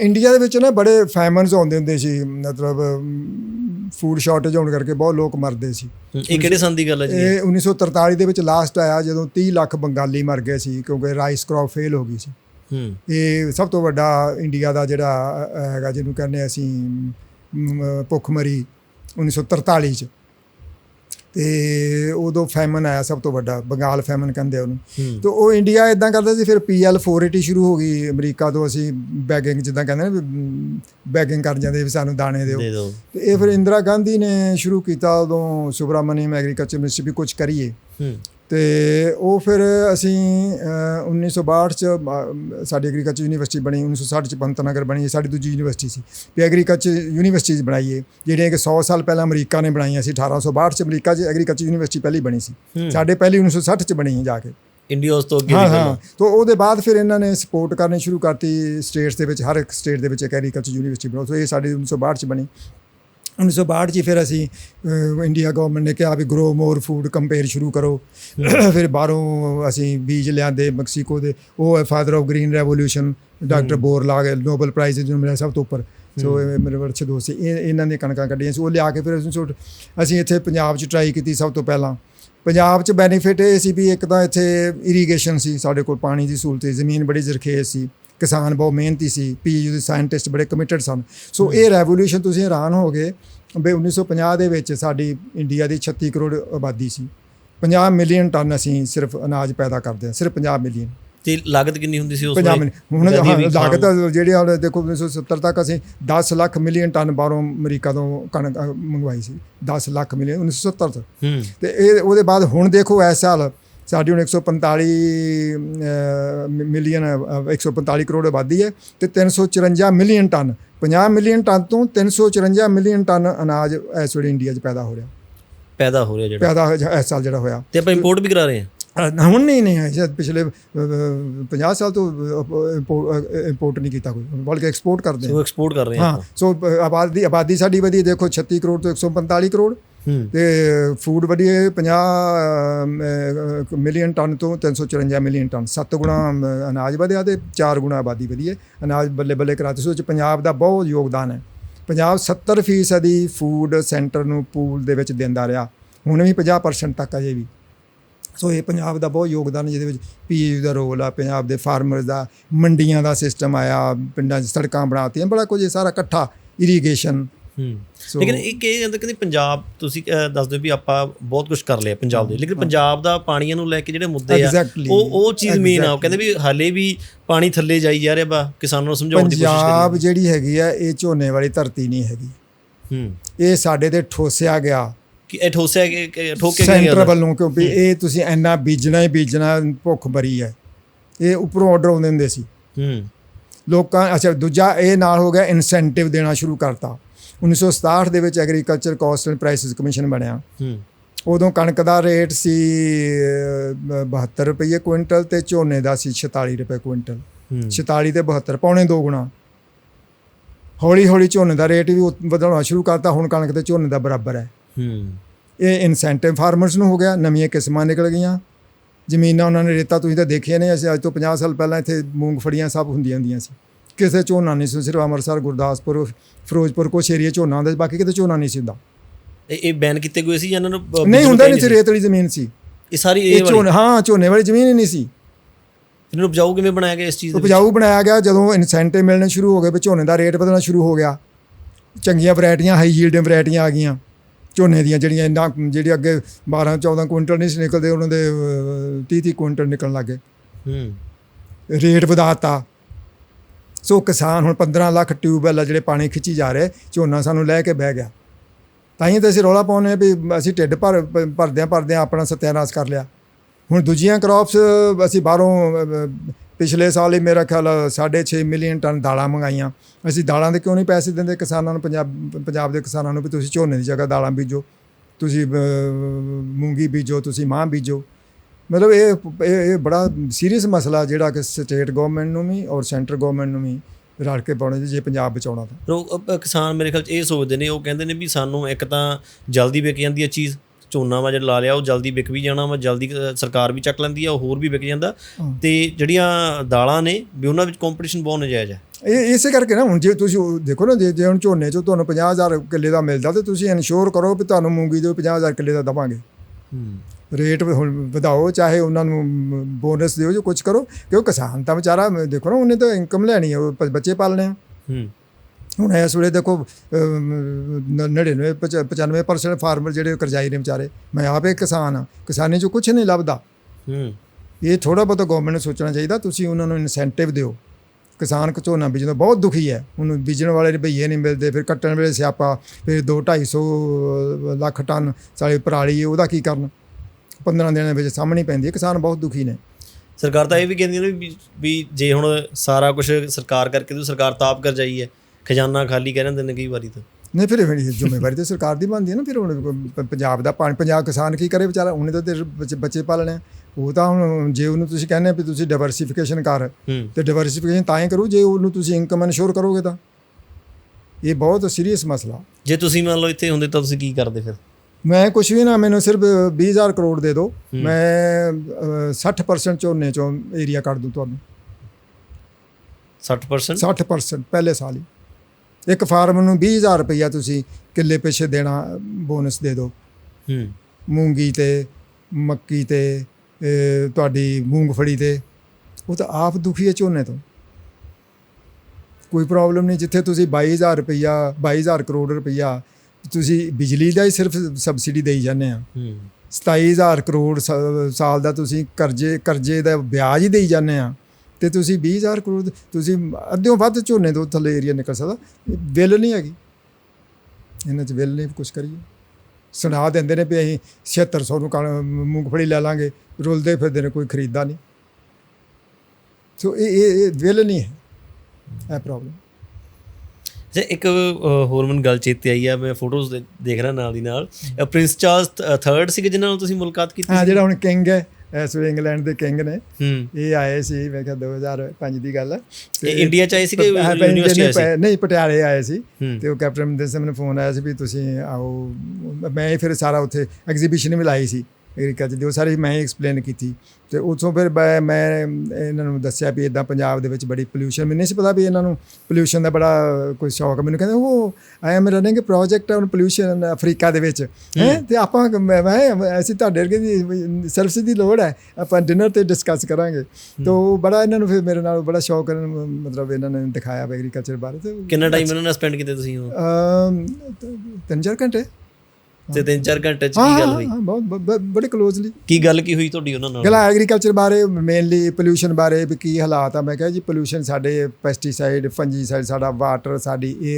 India ਦੇ ਵਿੱਚ ਨਾ ਬੜੇ ਫੈਮਨਸ ਆਉਂਦੇ ਹੁੰਦੇ ਸੀ ਮਤਲਬ ਫੂਡ ਸ਼ਾਰਟੇਜ ਹੋਣ ਕਰਕੇ ਬਹੁਤ ਲੋਕ ਮਰਦੇ ਸੀ। ਇਹ ਕਿਹੜੇ ਸੰਨ ਦੀ ਗੱਲ ਹੈ ਜੀ? ਇਹ 1943 ਦੇ ਵਿੱਚ ਲਾਸਟ ਆਇਆ ਜਦੋਂ 30 ਲੱਖ ਬੰਗਾਲੀ ਮਰ ਗਏ ਸੀ ਕਿਉਂਕਿ ਰਾਈਸ ਕ੍ਰੌਪ ਫੇਲ ਹੋ ਗਈ ਸੀ। ਇਹ ਸਭ ਤੋਂ ਵੱਡਾ ਇੰਡੀਆ ਦਾ ਜਿਹੜਾ ਹੈਗਾ ਜਿਹਨੂੰ ਕਹਿੰਦੇ ਅਸੀਂ ਭੁੱਖਮਰੀ 1943 ਚ। ਤੇ ਉਦੋਂ ਫੈਮਨ ਆਇਆ ਸਭ ਤੋਂ ਵੱਡਾ ਬੰਗਾਲ ਫੈਮਨ ਕਹਿੰਦੇ ਉਹਨੂੰ। ਤੇ ਉਹ ਇੰਡੀਆ ਇਦਾਂ ਕਰਦਾ ਸੀ ਫਿਰ ਪੀਐਲ 480 ਸ਼ੁਰੂ ਹੋ ਗਈ ਅਮਰੀਕਾ ਤੋਂ ਅਸੀਂ ਬੈਗਿੰਗ ਜਿੱਦਾਂ ਕਹਿੰਦੇ ਨੇ ਬੈਗਿੰਗ ਕਰ ਜਾਂਦੇ ਵੀ ਸਾਨੂੰ ਦਾਣੇ ਦਿਓ। ਤੇ ਇਹ ਫਿਰ ਇੰਦਰਾ ਗਾਂਧੀ ਨੇ ਸ਼ੁਰੂ ਕੀਤਾ ਉਦੋਂ ਸੁਬਰਾਮਨੀਅਮ ਐਗਰੀਕਲਚਰ ਮਿਨਿਸਟਰੀ ਵੀ ਕੁਝ ਕਰੀਏ। ਤੇ ਉਹ ਫਿਰ ਅਸੀਂ ਅ, 1962 ਚ ਸਾਡੀ ਐਗਰੀਕਲਚਰ ਯੂਨੀਵਰਸਿਟੀ ਬਣੀ 1960 ਚ ਪੰਤਨਗਰ ਬਣੀ ਇਹ ਸਾਡੀ ਦੂਜੀ ਯੂਨੀਵਰਸਿਟੀ ਸੀ। ਵੀ ਐਗਰੀਕਲਚਰ ਯੂਨੀਵਰਸਿਟੀਜ਼ ਬਣਾਈਏ ਜਿਹੜੀਆਂ ਕਿ 100 ਸਾਲ ਪਹਿਲਾਂ ਅਮਰੀਕਾ ਨੇ ਬਣਾਈਆਂ ਸੀ 1862 ਚ ਅਮਰੀਕਾ 'ਚ ਐਗਰੀਕਲਚਰ ਯੂਨੀਵਰਸਿਟੀ ਪਹਿਲੀ ਬਣੀ ਸੀ। ਸਾਡੇ ਪਹਿਲੀ 1960 ਚ ਬਣੀ ਜਾ ਕੇ। ਇੰਡੀਆ ਉਸ ਤੋਂ ਅੱਗੇ ਹਾਂ ਹਾਂ। ਤੋਂ ਉਹਦੇ ਬਾਅਦ ਫਿਰ ਇਹਨਾਂ ਨੇ ਸਪੋਰਟ ਕਰਨੀ ਸ਼ੁਰੂ ਕਰਤੀ ਸਟੇਟਸ ਦੇ ਵਿੱਚ ਹਰ ਇੱਕ ਸਟੇਟ ਦੇ ਵਿੱਚ ਐਗਰੀਕਲਚਰ ਯੂਨੀਵਰਸਿਟੀ ਬਣਾਓ। ਸੋ ਇਹ ਸਾਡੀ 1962 ਚ ਬਣੀ। 1962 ਚ ਫਿਰ ਅਸੀਂ ਇੰਡੀਆ ਗਵਰਨਮੈਂਟ ਨੇ ਕਿਹਾ ਵੀ ਗਰੋ ਮੋਰ ਫੂਡ ਕੰਪੇਅਰ ਸ਼ੁਰੂ ਕਰੋ। ਫਿਰ ਬਾਹਰੋਂ ਅਸੀਂ ਬੀਜ ਲਿਆਂਦੇ ਮੈਕਸੀਕੋ ਦੇ ਉਹ ਹੈ father of green revolution doctor Borlaug Nobel prize ਜਿਹਨੂੰ ਮਿਲਿਆ ਸਭ ਤੋਂ ਉੱਪਰ। ਸੋ ਇਹ ਮੇਰੇ ਵਰਛ ਦੋਸਤ ਸੀ ਇਹ ਇਹਨਾਂ ਨੇ ਕਣਕਾਂ ਕੱਢੀਆਂ ਸੀ ਉਹ ਲਿਆ ਕੇ ਫਿਰ ਅਸੀਂ ਅਸੀਂ ਇੱਥੇ ਪੰਜਾਬ 'ਚ ਟਰਾਈ ਕੀਤੀ ਸਭ ਤੋਂ ਪਹਿਲਾਂ। ਪੰਜਾਬ 'ਚ ਬੈਨੀਫਿਟ ਇਹ ਸੀ ਵੀ ਇੱਕ ਤਾਂ ਇੱਥੇ ਇਰੀਗੇਸ਼ਨ ਸੀ ਸਾਡੇ ਕੋਲ ਪਾਣੀ ਦੀ ਸਹੂਲਤ ਸੀ ਜ਼ਮੀਨ ਬੜੀ ਜ਼ਰਖੇਜ਼ ਸੀ। ਕਿਸਾਨ ਬਹੁਤ ਮਿਹਨਤੀ ਸੀ ਪੀਯੂ ਦੇ ਸਾਇੰਟਿਸਟ ਬੜੇ ਕਮਿਟਡ ਸਨ। ਸੋ ਇਹ ਰੈਵੋਲੂਸ਼ਨ ਤੁਸੀਂ ਹੈਰਾਨ ਹੋਗੇ ਵੀ 1950 ਦੇ ਵਿੱਚ ਸਾਡੀ ਇੰਡੀਆ ਦੀ 36 ਕਰੋੜ ਆਬਾਦੀ ਸੀ। 50 ਮਿਲੀਅਨ ਟਨ ਅਸੀਂ ਸਿਰਫ ਅਨਾਜ ਪੈਦਾ ਕਰਦੇ ਹਾਂ ਸਿਰਫ 50 ਮਿਲੀਅਨ। ਤੇ ਲਾਗਤ ਕਿੰਨੀ ਹੁੰਦੀ ਸੀ ਉਸ 50 ਵੇਲੇ? ਮਿਲੀਅਨ। ਹੁਣ ਲਾਗਤ ਜਿਹੜੀ ਹੁਣ ਦੇਖੋ 1970 ਤੱਕ ਅਸੀਂ 10 ਲੱਖ ਮਿਲੀਅਨ ਟਨ ਬਾਹਰੋਂ ਅਮਰੀਕਾ ਤੋਂ ਕਣਕ ਮੰਗਵਾਈ ਸੀ। 10 ਲੱਖ ਮਿਲੀਅਨ 1970 ਤੱਕ। ਤੇ ਇਹ ਉਹਦੇ ਬਾਅਦ ਹੁਣ ਦੇਖੋ ਇਸ ਸਾਲ ਸਾਡੀ ਹੁਣ 145 ਅ, ਮਿ- ਮਿਲੀਅਨ ਅ, 145 ਕਰੋੜ ਆਬਾਦੀ ਹੈ ਤੇ 354 ਮਿਲੀਅਨ ਟਨ 50 ਮਿਲੀਅਨ ਟਨ ਤੋਂ 354 ਮਿਲੀਅਨ ਟਨ ਅਨਾਜ ਇਸ ਵੇਲੇ ਇੰਡੀਆ 'ਚ ਪੈਦਾ ਹੋ ਰਿਹਾ। ਪੈਦਾ ਹੋ ਰਿਹਾ ਜਿਹੜਾ। ਪੈਦਾ ਹੋਇਆ ਇਸ ਸਾਲ ਜਿਹੜਾ ਹੋਇਆ। ਤੇ ਆਪਾਂ ਇੰਪੋਰਟ ਵੀ ਕਰਾ ਰਹੇ ਹਾਂ? ਹੁਣ ਨਹੀਂ ਨਹੀਂ ਹੈ ਪਿਛਲੇ ਅ, ਅ, 50 ਸਾਲ ਤੋਂ ਇੰਪੋਰਟ ਨਹੀਂ ਕੀਤਾ ਕੋਈ। ਬਲਕਿ ਐਕਸਪੋਰਟ ਕਰਦੇ ਉਹ ਐਕਸਪੋਰਟ ਕਰ ਰਹੇ ਹਾਂ ਹਾਂ ਸੋ ਆਬਾਦੀ ਆਬਾਦੀ ਸਾਡੀ ਵਧੀ ਦੇਖੋ 36 ਕਰੋੜ ਤੋਂ 145 ਕਰੋੜ। ਹੂੰ ਤੇ ਫੂਡ ਵਧੀ ਹੈ 50 ਮਿਲੀਅਨ ਟਨ ਤੋਂ 354 ਮਿਲੀਅਨ ਟਨ। ਸੱਤ ਗੁਣਾ ਅਨਾਜ ਵਧਿਆ ਤੇ ਚਾਰ ਗੁਣਾ ਆਬਾਦੀ ਵਧੀ ਹੈ। ਅਨਾਜ ਬੱਲੇ ਬੱਲੇ ਕਰਾਤੇ, ਸੋ ਇਹ ਪੰਜਾਬ ਦਾ ਬਹੁਤ ਯੋਗਦਾਨ ਹੈ। ਪੰਜਾਬ 70% ਫੀਸਦੀ ਫੂਡ ਸੈਂਟਰ ਨੂੰ ਪੂਲ ਦੇ ਵਿੱਚ ਦਿੰਦਾ ਰਿਹਾ। ਹੁਣ ਵੀ 50% ਤੱਕ ਅਜੇ ਵੀ। ਸੋ ਇਹ ਪੰਜਾਬ ਦਾ ਬਹੁਤ ਯੋਗਦਾਨ ਜਿਹਦੇ ਵਿੱਚ ਪੀਯੂ ਦਾ ਰੋਲ ਆ, ਪੰਜਾਬ ਦੇ ਫਾਰਮਰਸ ਦਾ, ਮੰਡੀਆਂ ਦਾ ਸਿਸਟਮ ਆਇਆ, ਪਿੰਡਾਂ 'ਚ ਸੜਕਾਂ ਬਣਾਤੀਆਂ, ਬੜਾ ਕੁਝ ਇਹ ਸਾਰਾ ਇਕੱਠਾ ਇਰੀਗੇਸ਼ਨ ਹੂੰ। ਲੇਕਿਨ ਇਹ ਕੀ ਕਹਿੰਦੇ ਕਹਿੰਦੇ ਪੰਜਾਬ ਤੁਸੀਂ ਅਹ, ਦੱਸਦੇ ਹੋ ਵੀ ਆਪਾਂ ਬਹੁਤ ਕੁਝ ਕਰ ਲਿਆ ਪੰਜਾਬ ਦੇ। ਲੇਕਿਨ ਪੰਜਾਬ ਦਾ ਪਾਣੀਆਂ ਨੂੰ ਲੈ ਕੇ ਜਿਹੜੇ ਮੁੱਦੇ ਆ ਉਹ ਉਹ ਚੀਜ਼ ਮੇਨ ਆ। ਉਹ ਕਹਿੰਦੇ ਵੀ ਹਾਲੇ ਵੀ ਪਾਣੀ ਥੱਲੇ ਜਾਈ ਜਾ ਰਿਹਾ ਬਾ ਕਿਸਾਨਾਂ ਨੂੰ ਸਮਝਾਉਣ ਦੀ ਕੋਸ਼ਿਸ਼ ਪੰਜਾਬ ਕਰੀ ਜਿਹੜੀ ਹੈਗੀ ਆ ਇਹ ਝੋਨੇ ਵਾਲੀ ਧਰਤੀ ਨਹੀਂ ਹੈਗੀ। ਹੂੰ। ਇਹ ਸਾਡੇ ਤੇ ਠੋਸਿਆ ਗਿਆ। ਕਿ ਇਹ ਠੋਸਿਆ ਕਿ ਠੋਕ ਗਿਆ ਸੈਂਟਰ ਵੱਲੋਂ ਕਿਉਂਕਿ ਇਹ ਤੁਸੀਂ ਇੰਨਾ ਬੀਜਣਾ ਹੀ ਬੀਜਣਾ ਭੁੱਖ ਬਰੀ ਹੈ। ਇਹ ਉੱਪਰੋਂ ਆਰਡਰ ਆਉਂਦੇ ਹੁੰਦੇ ਸੀ। ਹੂੰ। ਲੋਕਾਂ ਅੱਛਾ ਦੂਜਾ ਇਹ ਨਾਲ ਹੋ ਗਿਆ ਇਨਸੈਂਟਿਵ ਦੇਣਾ ਸ਼ੁਰੂ ਕਰਤਾ। 1967 ਦੇ ਵਿੱਚ agriculture cost and prices commission ਬਣਿਆ। ਹੂੰ। ਉਦੋਂ ਕਣਕ ਦਾ ਰੇਟ ਸੀ ਅਹ, 72 ਰੁਪਏ ਕੁਇੰਟਲ ਤੇ ਝੋਨੇ ਦਾ ਸੀ 46 ਰੁਪਏ ਕੁਇੰਟਲ। ਹੂੰ। 46 ਤੇ 72 ਪੌਣੇ ਦੋ ਗੁਣਾ। ਹੌਲੀ ਹੌਲੀ ਝੋਨੇ ਦਾ ਰੇਟ ਵੀ ਵਧਾਉਣਾ ਸ਼ੁਰੂ ਕਰਤਾ ਹੁਣ ਕਣਕ ਤੇ ਝੋਨੇ ਦਾ ਬਰਾਬਰ ਹੈ। ਹੂੰ। ਇਹ ਇਨਸੈਂਟਿਵ ਫਾਰਮਰਸ ਨੂੰ ਹੋ ਗਿਆ ਨਵੀਆਂ ਕਿਸਮਾਂ ਨਿਕਲ ਗਈਆਂ। ਜ਼ਮੀਨਾਂ ਉਹਨਾਂ ਨੇ ਰੇਤਾ ਤੁਸੀਂ ਤਾਂ ਦੇਖਿਆ ਨੇ ਅਸੀਂ ਅੱਜ ਤੋਂ 50 ਸਾਲ ਪਹਿਲਾਂ ਇੱਥੇ ਮੂੰਗਫੜੀਆਂ ਸਭ ਹੁੰਦੀਆਂ ਹੁੰਦੀਆਂ ਸੀ। ਕਿਸੇ ਝੋਨਾ ਨਹੀਂ ਸੀ ਸਿਰਫ ਅੰਮ੍ਰਿਤਸਰ ਗੁਰਦਾਸਪੁਰ ਫਿਰੋਜ਼ਪੁਰ ਕੁਛ ਏਰੀਆ ਝੋਨਾ ਹੁੰਦਾ ਸੀ ਬਾਕੀ ਕਿਤੇ ਝੋਨਾ ਨਹੀਂ ਸੀ ਹੁੰਦਾ। ਇਹ ਇਹ ਬੈਨ ਕੀਤੇ ਗਏ ਸੀ ਜਾਂ ਇਹਨਾਂ ਨੂੰ ਅਹ, ਨਹੀਂ ਹੁੰਦਾ ਨਹੀਂ ਸੀ ਰੇਤ ਵਾਲੀ ਜ਼ਮੀਨ ਸੀ। ਇਹ ਸਾਰੀ ਇਹ ਇਹ ਵਾਲੀ? ਝੋਨਾ ਹਾਂ ਝੋਨੇ ਵਾਲੀ ਜ਼ਮੀਨ ਹੀ ਨਹੀਂ ਸੀ। ਇਹਨਾਂ ਨੂੰ ਉਪਜਾਊ ਕਿਵੇਂ ਬਣਾਇਆ ਗਿਆ ਇਸ ਚੀਜ਼ ਦੇ ਵਿੱਚ? ਉਪਜਾਊ ਬਣਾਇਆ ਗਿਆ ਜਦੋਂ ਇਨਸੈਂਟਿਵ ਮਿਲਣੇ ਸ਼ੁਰੂ ਹੋ ਗਏ ਵੀ ਝੋਨੇ ਦਾ ਰੇਟ ਵਧਣਾ ਸ਼ੁਰੂ ਹੋ ਗਿਆ। ਚੰਗੀਆਂ ਵੈਰਾਈਟੀਆਂ ਹਾਈ ਯੀਲਡਿੰਗ ਵੈਰਾਈਟੀਆਂ ਆ ਗਈਆਂ। ਝੋਨੇ ਦੀਆਂ ਜਿਹੜੀਆਂ ਇੰਨਾ ਜਿਹੜੇ ਅੱਗੇ 12 14 ਕੁਇੰਟਲ ਨਹੀਂ ਸੀ ਨਿਕਲਦੇ ਉਹਨਾਂ ਦੇ 30 30 ਕੁਇੰਟਲ ਨਿਕਲਣ ਲੱਗੇ ਹੂੰ। ਰੇਟ ਵਧਾਤਾ ਸੋ ਕਿਸਾਨ ਹੁਣ 15 ਲੱਖ ਟਿਊਬਵੈੱਲ ਆ ਜਿਹੜੇ ਪਾਣੀ ਖਿੱਚੀ ਜਾ ਰਹੇ, ਝੋਨਾ ਸਾਨੂੰ ਲੈ ਕੇ ਬਹਿ ਗਿਆ। ਤਾਂ ਹੀ ਤਾਂ ਅਸੀਂ ਰੌਲਾ ਪਾਉਂਦੇ ਹਾਂ ਵੀ ਅਸੀਂ ਢਿੱਡ ਭਰ, ਭਰਦਿਆਂ ਭਰਦਿਆਂ ਆਪਣਾ ਸਤਿਆਨਾਸ਼ ਕਰ ਲਿਆ। ਹੁਣ ਦੂਜੀਆਂ ਕ੍ਰੌਪਸ ਅਸੀਂ ਬਾਹਰੋਂ, ਪਿਛਲੇ ਸਾਲ ਹੀ ਮੇਰਾ ਖਿਆਲ 6.5 ਮਿਲੀਅਨ ਟਨ ਦਾਲਾਂ ਮੰਗਾਈਆਂ। ਅਸੀਂ ਦਾਲਾਂ ਦੇ ਕਿਉਂ ਨਹੀਂ ਪੈਸੇ ਦਿੰਦੇ? ਕਿਸਾਨਾਂ ਨੂੰ, ਪੰਜਾਬ ਪੰਜਾਬ ਦੇ ਕਿਸਾਨਾਂ ਨੂੰ ਵੀ ਤੁਸੀਂ ਝੋਨੇ ਦੀ ਜਗ੍ਹਾ ਦਾਲਾਂ ਬੀਜੋ, ਤੁਸੀਂ ਮੂੰਗੀ ਬੀਜੋ, ਤੁਸੀਂ ਮਾਂ ਬੀਜੋ। ਮਤਲਬ ਇਹ ਇਹ ਇਹ ਬੜਾ ਸੀਰੀਅਸ ਮਸਲਾ ਜਿਹੜਾ ਕਿ ਸਟੇਟ ਗਵਰਨਮੈਂਟ ਨੂੰ ਵੀ ਔਰ ਸੈਂਟਰ ਗਵਰਨਮੈਂਟ ਨੂੰ ਵੀ ਰਲ ਕੇ ਪਾਉਣਾ ਜੇ ਪੰਜਾਬ ਬਚਾਉਣਾ ਤਾਂ। ਕਿਸਾਨ ਮੇਰੇ ਖਿਆਲ ਚ ਇਹ ਸੋਚਦੇ ਨੇ ਉਹ ਕਹਿੰਦੇ ਨੇ ਵੀ ਸਾਨੂੰ ਇੱਕ ਤਾਂ ਜਲਦੀ ਵਿਕ ਜਾਂਦੀ ਹੈ ਚੀਜ਼ ਝੋਨਾ ਵਾ ਜਿਹੜਾ ਲਾ ਲਿਆ ਉਹ ਜਲਦੀ ਵਿਕ ਵੀ ਜਾਣਾ ਵਾ ਜਲਦੀ ਸਰਕਾਰ ਵੀ ਚੱਕ ਲੈਂਦੀ ਆ ਉਹ ਹੋਰ ਵੀ ਵਿਕ ਜਾਂਦਾ। ਤੇ ਜਿਹੜੀਆਂ ਦਾਲਾਂ ਨੇ ਵੀ ਉਹਨਾਂ ਵਿੱਚ ਕੰਪੀਟੀਸ਼ਨ ਬਹੁਤ ਨਜਾਇਜ਼ ਹੈ। ਇਹ ਇਸੇ ਕਰਕੇ ਨਾ ਹੁਣ ਜੇ ਤੁਸੀਂ ਦੇਖੋ ਨਾ ਜੇ ਜੇ ਹੁਣ ਝੋਨੇ 'ਚੋਂ ਤੁਹਾਨੂੰ 50000 ਕਿੱਲੇ ਦਾ ਮਿਲਦਾ ਤੇ ਤੁਸੀਂ ਇਨਸ਼ੋਰ ਕਰੋ ਵੀ ਤੁਹਾਨੂੰ ਮੂੰਗੀ ਦੇ 50000 ਕਿੱਲੇ ਦਾ ਦਵਾਂਗੇ। ਰੇਟ ਹੁਣ ਵਧਾਓ ਚਾਹੇ ਉਹਨਾਂ ਨੂੰ ਬੋਨਸ ਦਿਓ ਜੋ ਕੁਝ ਕਰੋ ਕਿਉਂ ਕਿਸਾਨ ਤਾਂ ਵਿਚਾਰਾ ਦੇਖੋ ਨਾ ਉਹਨੇ ਤਾਂ ਇਨਕਮ ਲੈਣੀ ਹੈ ਬੱਚੇ ਪਾਲਣੇ ਹੂੰ। ਹੁਣ ਇਸ ਵੇਲੇ ਦੇਖੋ ਅਮ, ਨ- 99 ਪਚ- 95% ਫਾਰਮਰ ਜਿਹੜੇ ਕਰਜ਼ਾਈ ਨੇ ਵਿਚਾਰੇ। ਮੈਂ ਆਪੇ ਕਿਸਾਨ ਆ ਕਿਸਾਨੀ 'ਚੋਂ ਕੁਝ ਨਹੀਂ ਲੱਭਦਾ। ਹੂੰ। ਇਹ ਥੋੜਾ ਬਹੁਤਾ ਗਵਰਨਮੈਂਟ ਨੂੰ ਸੋਚਣਾ ਚਾਹੀਦਾ ਤੁਸੀਂ ਉਹਨਾਂ ਨੂੰ ਇਨਸੈਂਟਿਵ ਦਿਓ। ਕਿਸਾਨ ਝੋਨਾ ਬੀਜਣ ਬਹੁਤ ਦੁਖੀ ਹੈ। ਉਹਨੂੰ ਬੀਜਣ ਵਾਲੇ ਰੁਪਈਏ ਨਹੀਂ ਮਿਲਦੇ ਫਿਰ ਕੱਟਣ ਵੇਲੇ ਸਿਆਪਾ ਫਿਰ 2 250 ਲੱਖ ਟਨ ਸਾਲੀ ਪਰਾਲੀ ਹੈ, ਉਹਦਾ ਕੀ ਕਰਨ? 15 ਦਿਨਾਂ ਦੇ ਵਿੱਚ ਸਾਹਮਣੇ ਪੈਂਦੀ ਹੈ। ਕਿਸਾਨ ਬਹੁਤ ਦੁਖੀ ਨੇ। ਸਰਕਾਰ ਤਾਂ ਇਹ ਵੀ ਕਹਿੰਦੀ ਨੇ ਵੀ ਵੀ ਜੇ ਹੁਣ ਸਾਰਾ ਕੁਝ ਸਰਕਾਰ ਕਰਕੇ ਤੇ ਸਰਕਾਰ ਤਾਂ ਆਪ ਕਰ ਜਾਈ ਹੈ। ਖਜ਼ਾਨਾ ਖਾਲੀ ਕਹਿ ਦਿੰਦੇ ਨੇ ਕਈ ਵਾਰੀ ਤਾਂ। ਨਹੀਂ ਫਿਰ ਇਹ ਜ਼ਿੰਮੇਵਾਰੀ ਤਾਂ ਸਰਕਾਰ ਦੀ ਬਣਦੀ ਹੈ ਨਾ। ਫਿਰ ਹੁਣ ਪ- ਪੰਜਾਬ ਦਾ ਪਾਣੀ ਪੰਜਾਬ ਕਿਸਾਨ ਕੀ ਕਰੇ ਵਿਚਾਰਾ? ਉਹਨੇ ਤਾਂ ਤੇ ਬੱਚੇ ਬੱਚੇ ਪਾਲਣੇ ਆ। ਉਹ ਤਾਂ ਹੁਣ ਜੇ ਉਹਨੂੰ ਤੁਸੀਂ ਕਹਿੰਦੇ ਵੀ ਤੁਸੀਂ ਡਾਈਵਰਸਿਫਿਕੇਸ਼ਨ ਕਰ ਹੂੰ। ਤੇ ਡਾਈਵਰਸਿਫਿਕੇਸ਼ਨ ਤਾਂ ਹੀ ਕਰੂ ਜੇ ਉਹਨੂੰ ਤੁਸੀਂ ਇਨਕਮ ਇਨਸ਼ੋਰ ਕਰੋਗੇ ਤਾਂ। ਇਹ ਬਹੁਤ ਸੀਰੀਅਸ ਮਸਲਾ। ਜੇ ਤੁਸੀਂ ਮੰਨ ਲਓ ਇੱਥੇ ਹੁੰਦੇ ਤਾਂ ਤੁਸੀਂ ਕੀ ਕਰਦੇ ਫਿਰ? ਮੈਂ ਕੁਝ ਵੀ ਨਾ ਮੈਨੂੰ ਸਿਰਫ 20000 ਕਰੋੜ ਦੇ ਦਿਓ। ਮੈਂ ਅਹ, 60% ਝੋਨੇ ਚੋਂ ਏਰੀਆ ਕੱਢ ਦੂੰ ਤੁਹਾਨੂੰ। 60% 60% ਪਹਿਲੇ ਸਾਲ ਹੀ। ਇੱਕ ਫਾਰਮ ਨੂੰ 20000 ਰੁਪਈਆ ਤੁਸੀਂ ਕਿੱਲੇ ਪਿੱਛੇ ਦੇਣਾ ਬੋਨਸ ਦੇ ਦਿਓ। ਹੂੰ। ਮੂੰਗੀ ਤੇ ਮੱਕੀ ਤੇ ਤੁਹਾਡੀ ਮੂੰਗਫੜੀ ਤੇ। ਉਹ ਤਾਂ ਆਪ ਦੁਖੀ ਹੈ ਝੋਨੇ ਤੋਂ। ਕੋਈ ਪ੍ਰੋਬਲਮ ਨਹੀਂ ਜਿੱਥੇ ਤੁਸੀਂ 22000 ਰੁਪਈਆ 22000 ਕਰੋੜ ਰੁਪਈਆ ਤੁਸੀਂ ਬਿਜਲੀ ਦਾ ਹੀ ਸਿਰਫ ਸਬਸਿਡੀ ਦੇਈ ਜਾਂਦੇ ਆ। ਹੂੰ। 27000 ਕਰੋੜ ਸਾਲ ਦਾ ਤੁਸੀਂ ਕਰਜ਼ੇ ਕਰਜ਼ੇ ਦਾ ਵਿਆਜ ਹੀ ਦੇਈ ਜਾਂਦੇ ਆ। ਤੇ ਤੁਸੀਂ 20000 ਕਰੋੜ ਤੁਸੀਂ ਅੱਧਿਓਂ ਵੱਧ ਝੋਨੇ ਤੋਂ ਥੱਲੇ ਏਰੀਆ ਨਿਕਲ ਸਕਦਾ। ਬਿੱਲ ਨਹੀਂ ਹੈਗੀ। ਇਹਨਾਂ 'ਚ ਬਿੱਲ ਨਹੀਂ ਕੁਝ ਕਰੀਏ। ਸੁਣਾ ਦਿੰਦੇ ਨੇ ਵੀ ਅਸੀਂ 7600 ਨੂੰ ਮੂੰਗਫਲੀ ਲੈ ਲਾਂਗੇ ਰੁਲਦੇ ਫਿਰਦੇ ਨੇ ਕੋਈ ਖਰੀਦਦਾ ਨਹੀਂ। ਸੋ ਇਹ ਇਹ ਬਿੱਲ ਨਹੀਂ ਹੈ। ਇਹ ਪ੍ਰੋਬਲਮ ਜੇ ਇੱਕ ਹੋਰ ਮੈਨੂੰ ਗੱਲ ਚੇਤੇ ਆਈ ਆ ਮੈਂ ਫੋਟੋਜ਼ ਦੇਖ ਰਿਹਾ ਨਾਲ ਦੀ ਨਾਲ। ਪ੍ਰਿੰਸ ਚਾਰਲਸ ਥਰਡ ਸੀਗੇ ਜਿਨ੍ਹਾਂ ਨਾਲ ਤੁਸੀਂ ਮੁਲਾਕਾਤ ਕੀਤੀ ਹਾਂ ਜਿਹੜਾ ਹੁਣ ਕਿੰਗ ਹੈ ਇਸ ਵੇਲੇ ਇੰਗਲੈਂਡ ਦੇ ਕਿੰਗ ਨੇ। ਇਹ ਆਏ ਸੀ ਮੈਂ ਕਿਹਾ 2005 ਦੀ ਗੱਲ ਹੈ ਇਹ ਇੰਡੀਆ ਚ ਆਏ ਪ- ਹਾਂ, ਯੂਨੀਵਰਸਿਟੀ ਆਏ ਸੀ? ਨਹੀਂ, ਪਟਿਆਲੇ ਆਏ ਸੀ। ਤੇ ਉਹ ਕੈਪਟਨ ਅਮਰਿੰਦਰ ਸਿੰਘ ਮੈਨੂੰ ਫੋਨ ਆਇਆ ਸੀ ਵੀ ਤੁਸੀਂ ਆਓ। ਮੈਂ ਫਿਰ ਸਾਰਾ ਉੱਥੇ ਐਗਜ਼ੀਬਿਸ਼ਨ ਵੀ ਲਾਈ ਸੀ। ਐਗਰੀਕਲਚਰ ਦੀ ਉਹ ਸਾਰੀ ਮੈਂ ਹੀ ਐਕਸਪਲੇਨ ਕੀਤੀ। ਤੇ ਉੱਥੋਂ ਫਿਰ ਮੈਂ ਮੈਂ ਇਹਨਾਂ ਨੂੰ ਦੱਸਿਆ ਵੀ ਇਦਾਂ ਪੰਜਾਬ ਦੇ ਵਿੱਚ ਬੜੀ ਪੋਲਿਊਸ਼ਨ ਮੈਨੂੰ ਨਹੀਂ ਸੀ ਪਤਾ ਵੀ ਇਹਨਾਂ ਨੂੰ ਪੋਲਿਊਸ਼ਨ ਦਾ ਬੜਾ ਕੋਈ ਸ਼ੌਕ ਹੈ। ਮੈਨੂੰ ਕਹਿੰਦੇ ਉਹ I am running project on pollution Africa ਦੇ ਵਿੱਚ। ਹੈ। ਤੇ ਆਪਾਂ ਮੈਂ ਅਸੀਂ ਤੁਹਾਡੇ ਵਰਗੇ ਦੀ ਸਰਵਿਸ ਦੀ ਲੋੜ ਹੈ ਆਪਾਂ ਡਿਨਰ ਤੇ ਡਿਸਕਸ ਕਰਾਂਗੇ। ਤਾਂ ਬੜਾ ਇਹਨਾਂ ਨੂੰ ਫਿਰ ਮੇਰੇ ਨਾਲ ਬੜਾ ਸ਼ੌਕ ਮਤਲਬ ਇਹਨਾਂ ਨੇ ਦਿਖਾਇਆ ਐਗਰੀਕਲਚਰ ਬਾਰੇ। ਤੇ ਕਿੰਨਾ ਟਾਈਮ ਇਹਨਾਂ ਨਾਲ ਸਪੈਂਡ ਕੀਤਾ ਤੁਸੀਂ ਉਹ? ਤਿੰਨ ਚਾਰ ਘੰਟੇ। ਤੇ ਤਿੰਨ ਚਾਰ ਘੰਟੇ ਚ ਕੀ ਗੱਲ ਹੋਈ? ਹਾਂ, ਬਹੁਤ ਬੜੇ ਕਲੋਜ਼ਲੀ ਕੀ ਗੱਲ ਕੀ ਹੋਈ ਤੁਹਾਡੀ ਉਹਨਾਂ ਨਾਲ? ਗੱਲਾਂ ਐਗਰੀਕਲਚਰ ਬਾਰੇ ਮੇਨਲੀ ਪੋਲਿਊਸ਼ਨ ਬਾਰੇ ਵੀ ਕੀ ਹਾਲਾਤ ਆ। ਮੈਂ ਕਿਹਾ ਜੀ ਪੋਲਿਊਸ਼ਨ ਸਾਡੇ ਪੈਸਟੀਸਾਈਡ ਫੰਜੀਸਾਈਡ ਸਾਡਾ ਵਾਟਰ ਸਾਡੀ